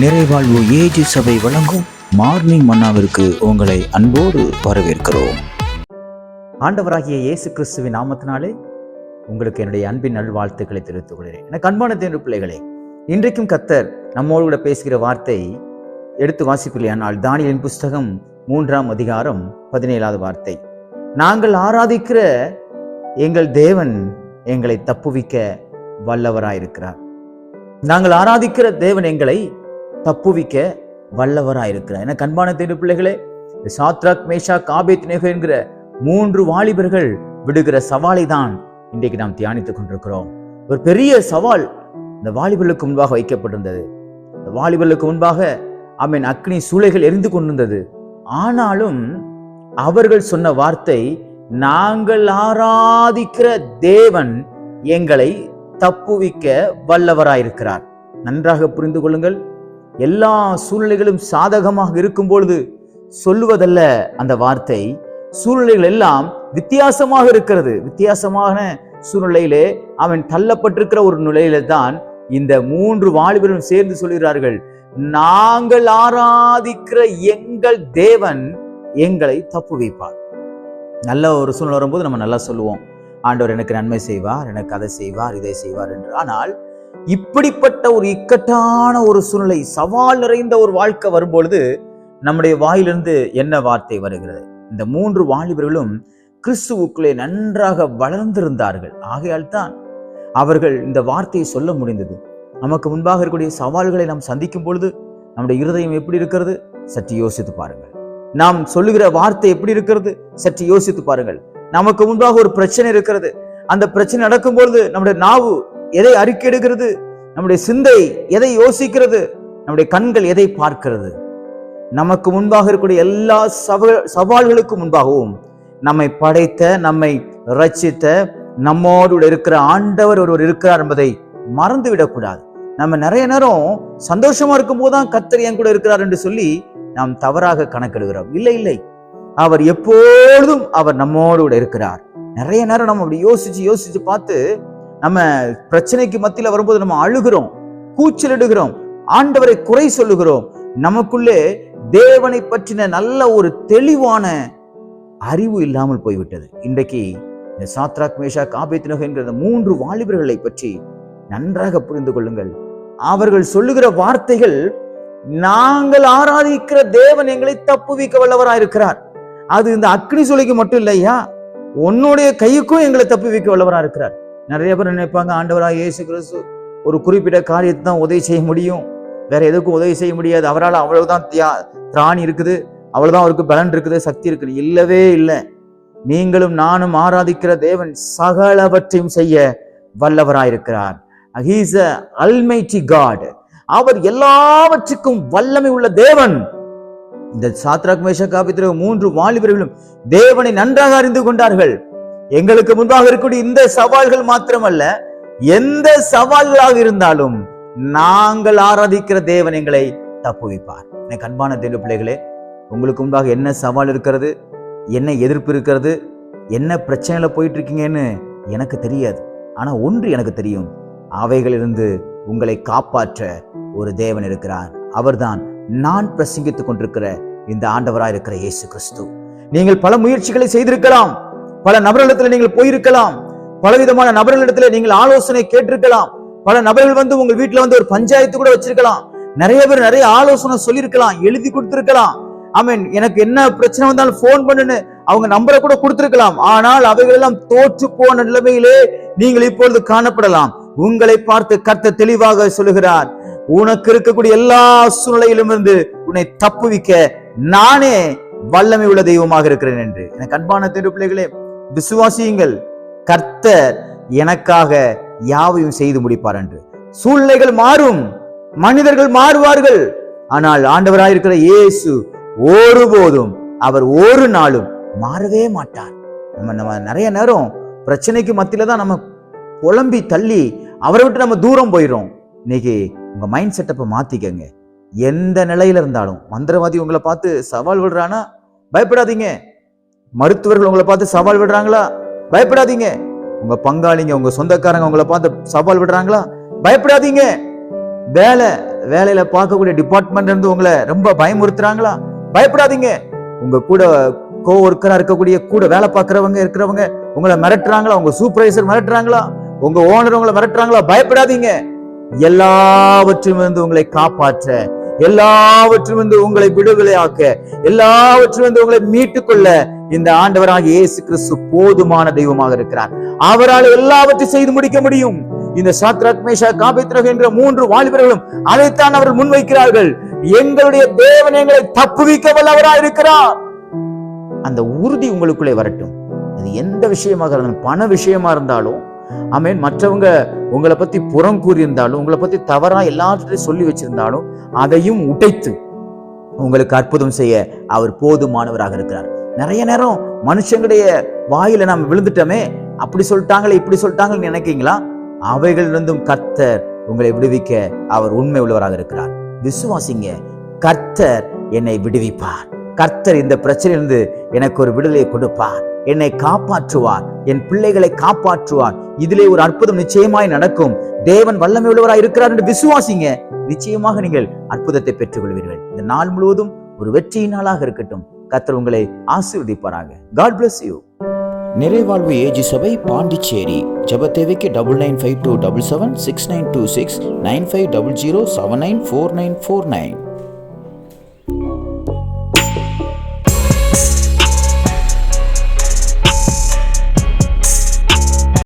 நிறைவாழ்வு AG சபை வழங்கும் morning மன்னாவிற்கு உங்களை அன்போடு வரவேற்கிறோம். ஆண்டவராகிய இயேசு கிறிஸ்துவின் நாமத்தினாலே உங்களுக்கு என்னுடைய அன்பின் நல்வாழ்த்துக்களை தெரிவித்துக் கொள்கிறேன். எனக்கு அன்பான தேர்வு பிள்ளைகளே இன்றைக்கும் கத்தர் நம்மோடு கூட பேசுகிற வார்த்தை எடுத்து வாசிப்பில்லையானால் தானியலின் புஸ்தகம் மூன்றாம் அதிகாரம் பதினேழாவது வார்த்தை. நாங்கள் ஆராதிக்கிற எங்கள் தேவன் எங்களை தப்புவிக்க வல்லவராயிருக்கிறார். நாங்கள் ஆராதிக்கிற தேவன் எங்களை தப்புவிக்க வல்லவராயிருக்கிறார் என கண்பான தேடு பிள்ளைகளே? சாத்ராக் மேஷா காபேத் நேகோ என்கிற மூன்று வாலிபர்கள் விடுகிற சவாலை தான் இன்றைக்கு நாம் தியானித்துக் கொண்டிருக்கிறோம். ஒரு பெரிய சவால் இந்த வாலிபர்களுக்கு முன்பாக வைக்கப்பட்டிருந்தது. இந்த வாலிபர்களுக்கு முன்பாக அவன் அக்னி சூளைகள் எரிந்து கொண்டிருந்தது. ஆனாலும் அவர்கள் சொன்ன வார்த்தை நாங்கள் ஆராதிக்கிற தேவன் எங்களை தப்புவிக்க வல்லவராயிருக்கிறார். நன்றாக புரிந்து கொள்ளுங்கள். எல்லா சூழ்நிலைகளும் சாதகமாக இருக்கும் பொழுது சொல்லுவதல்ல அந்த வார்த்தை. சூழ்நிலைகள் எல்லாம் வித்தியாசமாக இருக்கிறது. வித்தியாசமான சூழ்நிலையிலே அவன் தள்ளப்பட்டிருக்கிற ஒரு நிலையில தான் இந்த மூன்று வாலிபரும் சேர்ந்து சொல்கிறார்கள். நாங்கள் ஆராதிக்கிற எங்கள் தேவன் எங்களை தப்பு வைப்பார். நல்ல ஒரு சூழ்நிலை வரும்போது நம்ம நல்லா சொல்லுவோம். ஆண்டவர் எனக்கு நன்மை செய்வார் எனக்கு அதை செய்வார் இதை செய்வார் என்று. ஆனால் இப்படிப்பட்ட ஒரு இக்கட்டான ஒரு சூழ்நிலை சவால் நிறைந்த ஒரு வாழ்க்கை வரும்பொழுது நம்முடைய வாயிலிருந்து என்ன வார்த்தை வருகிறது? இந்த மூன்று வாலிபர்களும் கிறிஸ்துவுக்குள்ளே நன்றாக வளர்ந்திருந்தார்கள். ஆகையால் தான் அவர்கள் இந்த வார்த்தையை சொல்ல முடிந்தது. நமக்கு முன்பாக இருக்கக்கூடிய சவால்களை நாம் சந்திக்கும் பொழுது நம்முடைய இருதயம் எப்படி இருக்கிறது? சற்று யோசித்து பாருங்கள். நாம் சொல்லுகிற வார்த்தை எப்படி இருக்கிறது? சற்று யோசித்து பாருங்கள். நமக்கு முன்பாக ஒரு பிரச்சனை இருக்கிறது. அந்த பிரச்சனை நடக்கும் பொழுது நம்முடைய நாவு எதை அறிக்கையிடுகிறது நம்முடைய சிந்தை எதை யோசிக்கிறது? நம்முடைய கண்கள் எதை பார்க்கிறது? நமக்கு முன்பாக இருக்கக்கூடிய எல்லா சவ சவால்களுக்கு முன்பாகவும் நம்மை படைத்த நம்மை ரச்சித்த நம்மோடு இருக்கிற ஆண்டவர் ஒருவர் இருக்கிறார் என்பதை மறந்து விடக்கூடாது நம்ம நிறைய நேரம் சந்தோஷமா இருக்கும் போதுதான் கத்தர் என் கூட இருக்கிறார் என்று சொல்லி நாம் தவறாக கணக்கெடுகிறோம். இல்லை இல்லை. அவர் எப்பொழுதும் அவர் நம்மோடு கூட இருக்கிறார். நிறைய நேரம் நம்ம அப்படி யோசிச்சு யோசிச்சு பார்த்து நம்ம பிரச்சனைக்கு மத்தியில வரும்போது நம்ம அழுகிறோம் கூச்சலிடுகிறோம் ஆண்டவரை குறை சொல்லுகிறோம். நமக்குள்ளே தேவனை பற்றின நல்ல ஒரு தெளிவான அறிவு இல்லாமல் போய்விட்டது. இன்றைக்கு இந்த சாத்ராக் மேஷா காபேத்தினக என்கிற மூன்று வாலிபர்களை பற்றி நன்றாக புரிந்து கொள்ளுங்கள். அவர்கள் சொல்லுகிற வார்த்தைகள் நாங்கள் ஆராதிக்கிற தேவன் எங்களை தப்புவிக்க வல்லவராயிருக்கிறார் அது இந்த அக்னி சுலைக்கு மட்டும் இல்லையா? உன்னுடைய கைக்கும் எங்களை தப்புவிக்க வல்லவரா இருக்கிறார். நிறைய பேர் நினைப்பாங்க ஆண்டவராக இயேசு கிறிஸ்து ஒரு குறிப்பிட்ட காரியத்தை தான் உதவி செய்ய முடியும். வேற எதுக்கும் உதவி செய்ய முடியாது. அவரால் அவ்வளவுதான் தியா திராணி இருக்குது. அவ்வளவுதான் அவருக்கு பலன் இருக்குது சக்தி இருக்குது. இல்லவே இல்லை. நீங்களும் நானும் ஆராதிக்கிற தேவன் சகலவற்றையும் செய்ய வல்லவராயிருக்கிறார். ஹீஸ் அல்மைட்டி காட் அவர் எல்லாவற்றுக்கும் வல்லமை உள்ள தேவன். இந்த சாத்ராக் மேஷ காபித்திர மூன்று வாலிபர்களும் தேவனை நன்றாக அறிந்து கொண்டார்கள். எங்களுக்கு முன்பாக இருக்கக்கூடிய இந்த சவால்கள் மாத்திரமல்ல எந்த சவால்களாக இருந்தாலும் நாங்கள் ஆராதிக்கிற தேவன் எங்களை தப்புவிப்பார். எனக்கு அன்பான தேவ பிள்ளைகளே உங்களுக்கு முன்பாக என்ன சவால் இருக்கிறது என்ன எதிர்ப்பு இருக்கிறது என்ன பிரச்சனையில போயிட்டு இருக்கீங்கன்னு எனக்கு தெரியாது. ஆனா ஒன்று எனக்கு தெரியும் அவைகளிலிருந்து உங்களை காப்பாற்ற ஒரு தேவன் இருக்கிறார். அவர்தான் நான் பிரசங்கித்துக் கொண்டிருக்கிற இந்த ஆண்டவராக இருக்கிற இயேசு கிறிஸ்து. நீங்கள் பல முயற்சிகளை செய்திருக்கலாம் பல நபர்களிடத்துல நீங்கள் போயிருக்கலாம். பலவிதமான நபர்களிடத்துல நீங்கள் ஆலோசனை கேட்டிருக்கலாம். பல நபர்கள் வந்து உங்க வீட்டுல வந்து ஒரு பஞ்சாயத்து கூட வச்சிருக்கலாம். நிறைய பேர் நிறைய ஆலோசனை சொல்லியிருக்கலாம் எழுதி கொடுத்திருக்கலாம். ஆமீன் எனக்கு என்ன பிரச்சனை வந்தாலும் போன் பண்ணுன்னு அவங்க நம்பரை கூட கொடுத்திருக்கலாம். ஆனால் அவைகளெல்லாம் தோற்று போன நிலைமையிலே நீங்கள் இப்பொழுது காணப்படலாம். உங்களை பார்த்து கர்த்த தெளிவாக சொல்லுகிறார். உனக்கு இருக்கக்கூடிய எல்லா சூழ்நிலையிலும் இருந்து உன்னை தப்புவிக்க நானே வல்லமை உள்ள தெய்வமாக இருக்கிறேன் என்று. எனக்கு அன்பான தெரு பிள்ளைகளே விசுவாசியுங்கள். கர்த்தர் எனக்காக யாவையும் செய்து முடிப்பார் என்று. சூழ்நிலைகள் மாறும். மனிதர்கள் மாறுவார்கள். ஆனால் ஆண்டவராயிருக்கிற இயேசு ஒருபோதும் அவர் ஒரு நாளும் மாறவே மாட்டார். நம்ம நம்ம நிறைய நேரம் பிரச்சனைக்கு மத்தியில தான் நம்ம புலம்பி தள்ளி அவரை விட்டு நம்ம தூரம் போயிடும் இன்னைக்கு உங்க மைண்ட் செட்டப்பை மாத்திக்கங்க. எந்த நிலையில இருந்தாலும் மந்திரவாதி உங்களை பார்த்து சவால் விடுறானா பயப்படாதீங்க. மருத்துவர்கள் உங்களை பார்த்து சவால் விடுறாங்களா? பயப்படாதீங்க. உங்க பங்காளிங்க உங்க சொந்தக்காரங்க உங்களை பார்த்து சவால் விடுறாங்களா? பயப்படாதீங்க. வேலை வேலையில பார்க்கக்கூடிய டிபார்ட்மெண்ட் இருந்து உங்களை ரொம்ப பயமுறுத்துறாங்களா? பயப்படாதீங்க. உங்க கூட கோ ஒர்க்கரா இருக்கக்கூடிய கூட வேலை பார்க்கறவங்க இருக்கிறவங்க உங்களை மிரட்டுறாங்களா? உங்க சூப்பர்வைசர் மிரட்டுறாங்களா? உங்க ஓனர் உங்களை மிரட்டுறாங்களா? பயப்படாதீங்க. எல்லாவற்றும் இருந்து உங்களை காப்பாற்ற எல்லாவற்றும் வந்து உங்களை விடுதலையாக்க எல்லாவற்றும் வந்து உங்களை மீட்டுக்கொள்ள இந்த ஆண்டவராக இயேசு கிறிஸ்து போதுமான தெய்வமாக இருக்கிறார். அவரால் எல்லாவற்றையும் செய்து முடிக்க முடியும். இந்த சாத்ராக் மேஷா காபித்ரக் என்ற மூன்று வாலிபர்களும் அதைத்தான் அவர்கள் முன்வைக்கிறார்கள். எங்களுடைய தேவன் எங்களை தப்புவிக்க வல்லவராக இருக்கிறார். அந்த உறுதி உங்களுக்குள்ளே வரட்டும். அது எந்த விஷயமாக இருந்தாலும் பண விஷயமா இருந்தாலும் ஆமேன். மற்றவங்க உங்களை பத்தி புறம் கூறியிருந்தாலும் உங்களை பத்தி தவறா எல்லாத்தையும் சொல்லி வச்சிருந்தாலும் அதையும் உடைத்து உங்களுக்கு அற்புதம் செய்ய அவர் போதுமானவராக இருக்கிறார். நிறைய நேரம் மனுஷங்களுடைய வாயில நாம் விழுந்துட்டோமே அப்படி சொல்லிட்டாங்களே இப்படி சொல்லிட்டாங்கன்னு நினைக்கீங்களா அவைகளிலிருந்தும் கர்த்தர் உங்களை விடுவிக்க அவர் உண்மை உள்ளவராக இருக்கிறார். விசுவாசிங்க கர்த்தர் என்னை விடுவிப்பார். கர்த்தர் இந்த பிரச்சனையிலிருந்து எனக்கு ஒரு விடுதலையை கொடுப்பார். என்னை காப்பாற்றுவார். என் பிள்ளைகளை காப்பாற்றுவார். இதிலே ஒரு அற்புதம் நிச்சயமாய் நடக்கும். தேவன் வல்லமை உள்ளவராய் இருக்கிறார் என்று விசுவாசிங்க. நிச்சயமாக நீங்கள் அற்புதத்தை பெற்றுக் கொள்வீர்கள் இந்த நாள் முழுவதும் ஒரு வெற்றியின் நாளாக இருக்கட்டும். கர்த்தர் உங்களை ஆசீர்வதிப்பாராக. காட் பிளஸ் யூ நிறைவாழ்வு ஏஜி சபை பாண்டிச்சேரி. ஜப தேவைக்கு double nine five two double seven six nine two six nine five double zero seven nine four nine four nine.